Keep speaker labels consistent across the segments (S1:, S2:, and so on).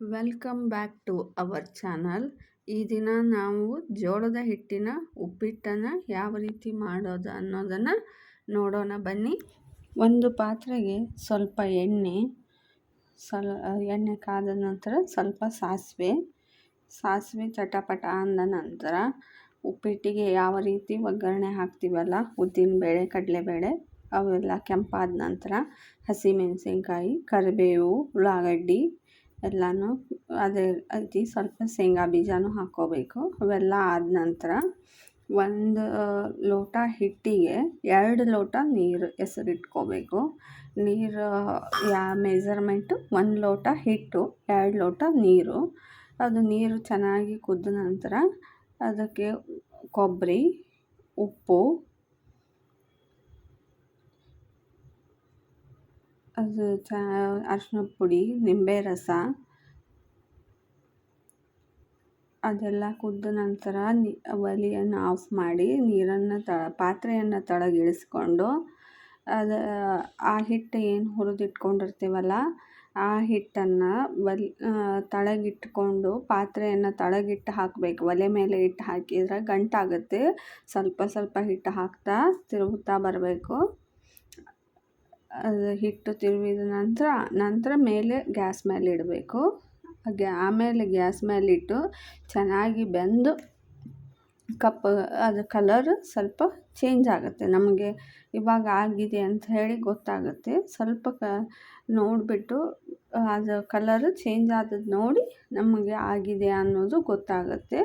S1: Welcome back to our channel. ಈ ದಿನ ನಾವು ಜೋಳದ ಹಿಟ್ಟಿನ ಉಪ್ಪಿಟ್ಟನ್ನು ಯಾವ ರೀತಿ ಮಾಡೋದು ಅನ್ನೋದನ್ನು ನೋಡೋಣ. ಬನ್ನಿ. ಒಂದು ಪಾತ್ರೆಗೆ ಸ್ವಲ್ಪ ಎಣ್ಣೆ ಸ್ವಲ್ ಎಣ್ಣೆ ಕಾದ ನಂತರ ಸ್ವಲ್ಪ ಸಾಸಿವೆ ಸಾಸಿವೆ ಚಟಪಟ ಅಂದ ನಂತರ ಉಪ್ಪಿಟ್ಟಿಗೆ ಯಾವ ರೀತಿ ಒಗ್ಗರಣೆ ಹಾಕ್ತೀವಲ್ಲ, ಉದ್ದಿನಬೇಳೆ, ಕಡಲೆಬೇಳೆ, ಅವೆಲ್ಲ ಕೆಂಪಾದ ನಂತರ ಹಸಿಮೆಣಸಿನ್ಕಾಯಿ, ಕರಿಬೇವು, ಉಳ್ಳಾಗಡ್ಡಿ ಎಲ್ಲನೂ ಅದೇ ರೀತಿ ಸ್ವಲ್ಪ ಶೇಂಗಾ ಬೀಜನೂ ಹಾಕ್ಕೋಬೇಕು ಅವೆಲ್ಲ ಆದ ನಂತರ ಒಂದು ಲೋಟ ಹಿಟ್ಟಿಗೆ ಎರಡು ಲೋಟ ನೀರು ಹೆಸರಿಟ್ಕೋಬೇಕು. ನೀರು ಯಾ ಮೆಸರ್ಮೆಂಟು ಒಂದು ಲೋಟ ಹಿಟ್ಟು, ಎರಡು ಲೋಟ ನೀರು. ಅದು ನೀರು ಚೆನ್ನಾಗಿ ಕುದ್ದ ನಂತರ ಅದಕ್ಕೆ ಕೊಬ್ಬರಿ ಉಪ್ಪು ಅದು ಚಾ ಅರ್ಶಿನದ ಪುಡಿ, ನಿಂಬೆ ರಸ, ಅದೆಲ್ಲ ಕುದ್ದ ನಂತರ ಒಲೆಯನ್ನು ಆಫ್ ಮಾಡಿ ನೀರನ್ನು ತ, ಪಾತ್ರೆಯನ್ನು ತಳಗಿಳಿಸ್ಕೊಂಡು ಅದು, ಆ ಹಿಟ್ಟು ಏನು ಹುರಿದಿಟ್ಕೊಂಡಿರ್ತೀವಲ್ಲ, ಆ ಹಿಟ್ಟನ್ನು ಒಲೆ ತಳಗಿಟ್ಕೊಂಡು ಪಾತ್ರೆಯನ್ನು ತಳಗಿಟ್ಟು ಹಾಕಬೇಕು. ಒಲೆ ಮೇಲೆ ಇಟ್ಟು ಹಾಕಿದ್ರೆ ಗಂಟಾಗುತ್ತೆ. ಸ್ವಲ್ಪ ಸ್ವಲ್ಪ ಹಿಟ್ಟು ಹಾಕ್ತಾ ತಿರುಗುತ್ತಾ ಬರಬೇಕು. ಹಿಟ್ಟು ತಿರುವಿದ ನಂತರ ನಂತರ ಮೇಲೆ ಗ್ಯಾಸ್ ಮೇಲೆ ಇಡಬೇಕು. ಗ್ಯಾ ಆಮೇಲೆ ಗ್ಯಾಸ್ ಮೇಲೆ ಇಟ್ಟು ಚೆನ್ನಾಗಿ ಬೆಂದು ಕಪ್, ಅದು ಕಲರ್ ಸ್ವಲ್ಪ ಚೇಂಜ್ ಆಗುತ್ತೆ. ನಮಗೆ ಇವಾಗ ಆಗಿದೆ ಅಂತ ಹೇಳಿ ಗೊತ್ತಾಗುತ್ತೆ. ಸ್ವಲ್ಪ ಕ, ನೋಡಿಬಿಟ್ಟು ಅದು ಕಲರ್ ಚೇಂಜ್ ಆದದ್ದು ನೋಡಿ ನಮಗೆ ಆಗಿದೆ ಅನ್ನೋದು ಗೊತ್ತಾಗುತ್ತೆ.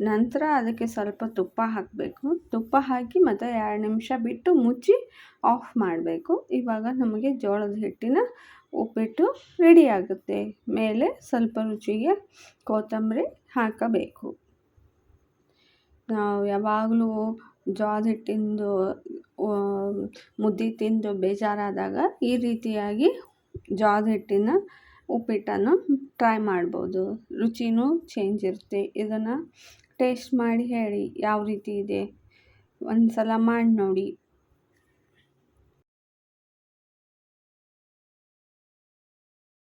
S1: ನಂತರ ಅದಕ್ಕೆ ಸ್ವಲ್ಪ ತುಪ್ಪ ಹಾಕಬೇಕು. ತುಪ್ಪ ಹಾಕಿ ಮತ್ತು ಎರಡು ನಿಮಿಷ ಬಿಟ್ಟು ಮುಚ್ಚಿ ಆಫ್ ಮಾಡಬೇಕು. ಇವಾಗ ನಮಗೆ ಜೋಳದ ಹಿಟ್ಟಿನ ಉಪ್ಪಿಟ್ಟು ರೆಡಿ ಆಗುತ್ತೆ. ಮೇಲೆ ಸ್ವಲ್ಪ ರುಚಿಗೆ ಕೊತ್ತಂಬರಿ ಹಾಕಬೇಕು. ನಾವು ಯಾವಾಗಲೂ ಜೋಳದ ಹಿಟ್ಟಿಂದು ಮುದ್ದೆ ತಿಂದು ಬೇಜಾರಾದಾಗ ಈ ರೀತಿಯಾಗಿ ಜೋಳದ ಹಿಟ್ಟಿನ ಉಪ್ಪಿಟ್ಟನ್ನು ಟ್ರೈ ಮಾಡ್ಬೋದು. ರುಚಿನೂ ಚೇಂಜ್ ಇರುತ್ತೆ. ಇದನ್ನು ಟೇಸ್ಟ್ ಮಾಡಿ ಹೇಳಿ ಯಾವ ರೀತಿ ಇದೆ? ಒಂದು ಸಲ ಮಾಡಿ ನೋಡಿ.